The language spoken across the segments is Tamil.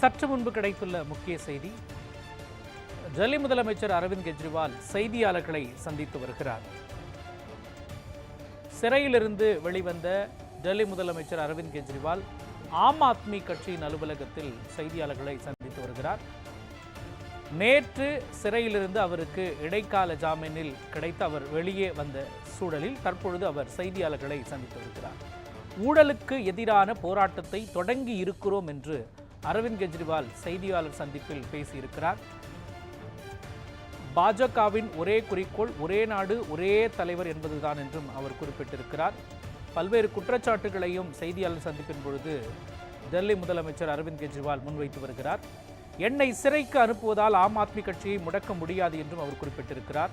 சற்று முன்பு கிடைத்துள்ள முக்கிய செய்தி. டெல்லி முதலமைச்சர் அரவிந்த் கெஜ்ரிவால் செய்தியாளர்களை சந்தித்து வருகிறார். சிறையிலிருந்து வெளிவந்த டெல்லி முதலமைச்சர் அரவிந்த் கெஜ்ரிவால் ஆம் ஆத்மி கட்சியின் அலுவலகத்தில் செய்தியாளர்களை சந்தித்து வருகிறார். நேற்று சிறையிலிருந்து அவருக்கு இடைக்கால ஜாமீனில் கிடைத்து அவர் வெளியே வந்த சூழலில் தற்பொழுது அவர் செய்தியாளர்களை சந்தித்து வருகிறார். ஊழலுக்கு எதிரான போராட்டத்தை தொடங்கி இருக்கிறோம் என்று அரவிந்த் கெஜ்ரிவால் செய்தியாளர் சந்திப்பில் பேசியிருக்கிறார். பாஜகவின் ஒரே குறிக்கோள் ஒரே நாடு ஒரே தலைவர் என்பதுதான் என்றும் அவர் குறிப்பிட்டிருக்கிறார். பல்வேறு குற்றச்சாட்டுகளையும் செய்தியாளர் சந்திப்பின் பொழுது டெல்லி முதலமைச்சர் அரவிந்த் கெஜ்ரிவால் முன்வைத்து வருகிறார். என்னை சிறைக்கு அனுப்புவதால் ஆம் ஆத்மி கட்சியை முடக்க முடியாது என்றும் அவர் குறிப்பிட்டிருக்கிறார்.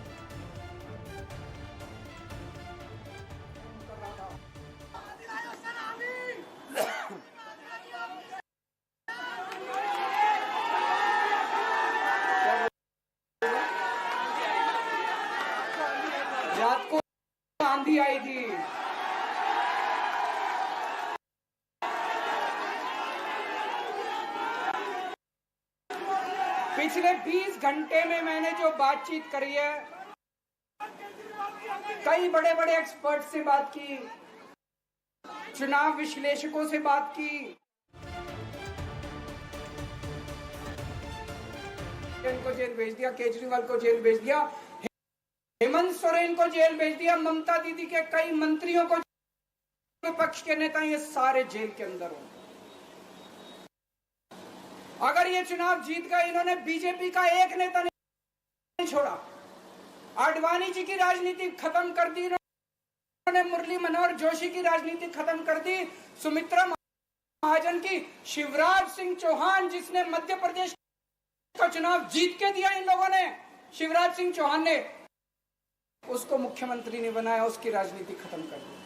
आंधी आई थी पिछले 20 घंटे में मैंने जो बातचीत करी है, कई बड़े बड़े एक्सपर्ट से बात की, चुनाव विश्लेषकों से बात की। को जेल भेज दिया, केजरीवाल को जेल भेज दिया हेमंत सोरेन को जेल भेज दिया, ममता दीदी के कई मंत्रियों को विपक्ष के नेता ये सारे जेल के अंदर हो अगर ये चुनाव जीत गए, इन्होंने बीजेपी का एक नेता नहीं छोड़ा। आडवाणी जी की राजनीति खत्म कर दी, इन्होंने मुरली मनोहर जोशी की राजनीति खत्म कर दी, सुमित्रा महाजन की, शिवराज सिंह चौहान जिसने मध्य प्रदेश का चुनाव जीत के दिया इन लोगों ने, शिवराज सिंह चौहान ने। उसको मुख्यमंत्री ने बनाया उसकी राजनीति खत्म कर दी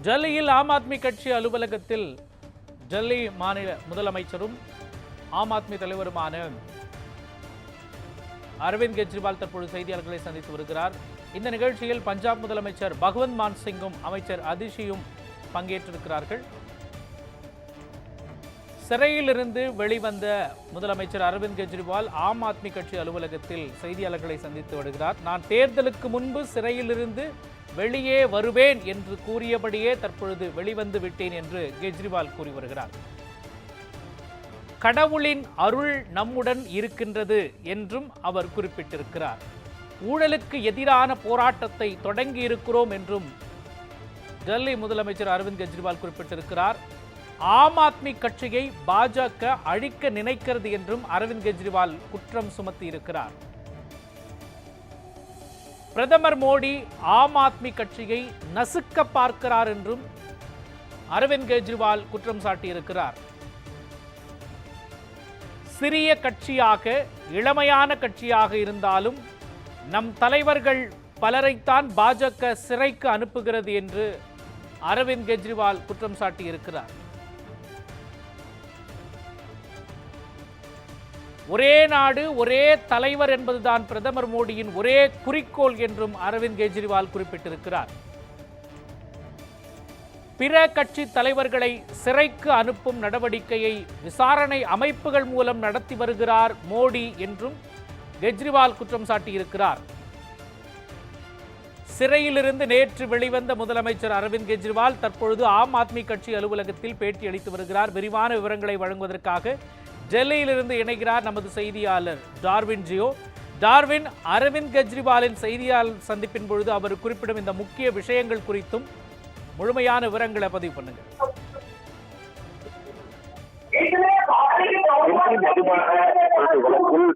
டெல்லியில் ஆம் ஆத்மி கட்சி அலுவலகத்தில் டெல்லி மாநில முதலமைச்சரும் ஆம் ஆத்மி தலைவருமான அரவிந்த் கெஜ்ரிவால் தற்பொழுது செய்தியாளர்களை சந்தித்து வருகிறார் இந்த நிகழ்ச்சியில் பஞ்சாப் முதலமைச்சர் பகவந்த் மான் சிங்கும் அமைச்சர் அதிஷியும் பங்கேற்றிருக்கிறார்கள் சிறையிலிருந்து வெளிவந்த முதலமைச்சர் அரவிந்த் கெஜ்ரிவால் ஆம் ஆத்மி கட்சி அலுவலகத்தில் செய்தியாளர்களை சந்தித்து வருகிறார். நான் தேர்தலுக்கு முன்பு சிறையிலிருந்து வெளியே வருவேன் என்று கூறியபடியே தற்பொழுது வெளிவந்து விட்டேன் என்று கெஜ்ரிவால் கூறி வருகிறார். கடவுளின் அருள் நம்முடன் இருக்கின்றது என்றும் அவர் குறிப்பிட்டிருக்கிறார். ஊழலுக்கு எதிரான போராட்டத்தை தொடங்கி இருக்கிறோம் என்றும் டெல்லி முதலமைச்சர் அரவிந்த் கெஜ்ரிவால் குறிப்பிட்டிருக்கிறார். ஆம் ஆத்மி கட்சியை பாஜக அழிக்க நினைக்கிறது என்றும் அரவிந்த் கெஜ்ரிவால் குற்றம் சுமத்தி இருக்கிறார் பிரதமர் மோடி ஆம் ஆத்மி கட்சியை நசுக்க பார்க்கிறார் என்றும் அரவிந்த் கெஜ்ரிவால் குற்றம் சாட்டியிருக்கிறார். சிறிய கட்சியாக இளமையான கட்சியாக இருந்தாலும் நம் தலைவர்கள் பலரைத்தான் பாஜக சிறைக்கு அனுப்புகிறது என்று அரவிந்த் கெஜ்ரிவால் குற்றம் சாட்டியிருக்கிறார். ஒரே நாடு ஒரே தலைவர் என்பதுதான் பிரதமர் மோடியின் ஒரே குறிக்கோள் என்றும் அரவிந்த் கெஜ்ரிவால் குறிப்பிட்டிருக்கிறார். பிற கட்சி தலைவர்களை சிறைக்கு அனுப்பும் நடவடிக்கையை விசாரணை அமைப்புகள் மூலம் நடத்தி வருகிறார் மோடி என்றும் கெஜ்ரிவால் குற்றம் சாட்டியிருக்கிறார். சிறையிலிருந்து நேற்று வெளிவந்த முதலமைச்சர் அரவிந்த் கெஜ்ரிவால் தற்பொழுது ஆம் ஆத்மி கட்சி அலுவலகத்தில் பேட்டி அளித்து வருகிறார். விரிவான விவரங்களை வழங்குவதற்காக டெல்லியிலிருந்து இணைகிறார் நமது செய்தியாளர் டார்வின் ஜியோ டார்வின் அரவிந்த் கெஜ்ரிவாலின் செய்தியாளர் சந்திப்பின் பொழுது அவர் குறிப்பிடும் இந்த முக்கிய விஷயங்கள் குறித்தும் முழுமையான விவரங்களை பதிவு பண்ணுங்க வழக்கில்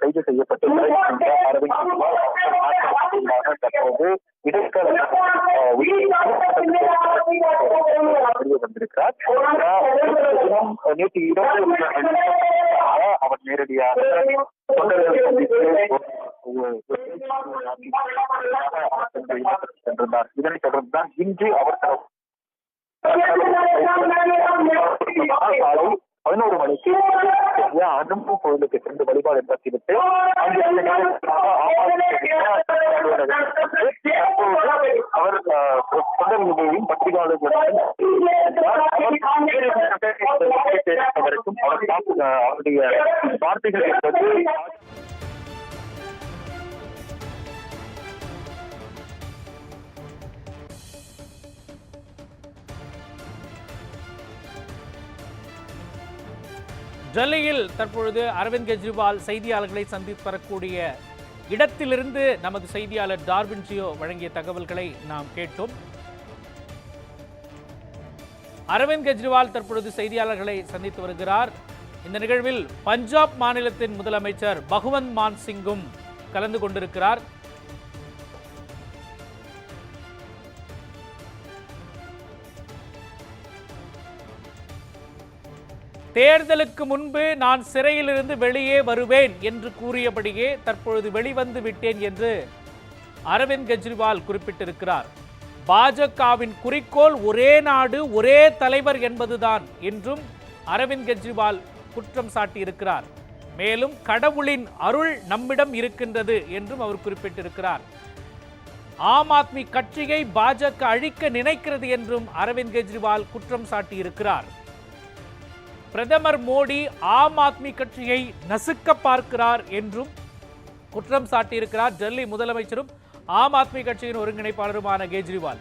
கைது செய்யப்பட்டுள்ள அரவிந்த் கெஜ்ரிவால் தற்போது இடைக்கால வந்திருக்கிறார் நேற்று இரவு அவர் நேரடியாக தொண்டர்களை சந்தித்து சென்றிருந்தார். இதனைத் தொடர்ந்துதான் இன்று அவர் காலை பதினோரு மணிக்கு அனுப்பும் கோயிலுக்கு சென்று வழிபாடு நடத்திவிட்டு அங்கிருந்து நேரடியாக ஆபாச அலுவலகத்திற்கு அவர் அஹ், தொண்டர்களுடையும் பத்திரிகையாளர்களுடன் அவர் அவர் அவருடைய வார்த்தைகள் என்பது டெல்லியில் தற்பொழுது அரவிந்த் கெஜ்ரிவால் செய்தியாளர்களை சந்தித்து வரக்கூடிய இடத்திலிருந்து நமது செய்தியாளர் டார்வின் ஜியோ வழங்கிய தகவல்களை நாம் கேட்டோம். அரவிந்த் கெஜ்ரிவால் தற்பொழுது செய்தியாளர்களை சந்தித்து வருகிறார். இந்த நிகழ்வில் பஞ்சாப் மாநிலத்தின் முதலமைச்சர் பகவந்த் மான் சிங்கும் கலந்து கொண்டிருக்கிறார். தேர்தலுக்கு முன்பு நான் சிறையிலிருந்து வெளியே வருவேன் என்று கூறியபடியே தற்பொழுது வெளிவந்து விட்டேன் என்று அரவிந்த் கெஜ்ரிவால் குறிப்பிட்டிருக்கிறார். பாஜகவின் குறிக்கோள் ஒரே நாடு ஒரே தலைவர் என்பதுதான் என்றும் அரவிந்த் கெஜ்ரிவால் குற்றம் சாட்டியிருக்கிறார். மேலும் கடவுளின் அருள் நம்மிடம் இருக்கின்றது என்றும் அவர் குறிப்பிட்டிருக்கிறார். ஆம் ஆத்மி கட்சியை பாஜக அழிக்க நினைக்கிறது என்றும் அரவிந்த் கெஜ்ரிவால் குற்றம் சாட்டியிருக்கிறார். பிரதமர் மோடி ஆம் ஆத்மி கட்சியை நசுக்க பார்க்கிறார் என்றும் குற்றம் சாட்டியிருக்கிறார் டெல்லி முதலமைச்சரும் ஆம் ஆத்மி கட்சியின் ஒருங்கிணைப்பாளருமான கெஜ்ரிவால்.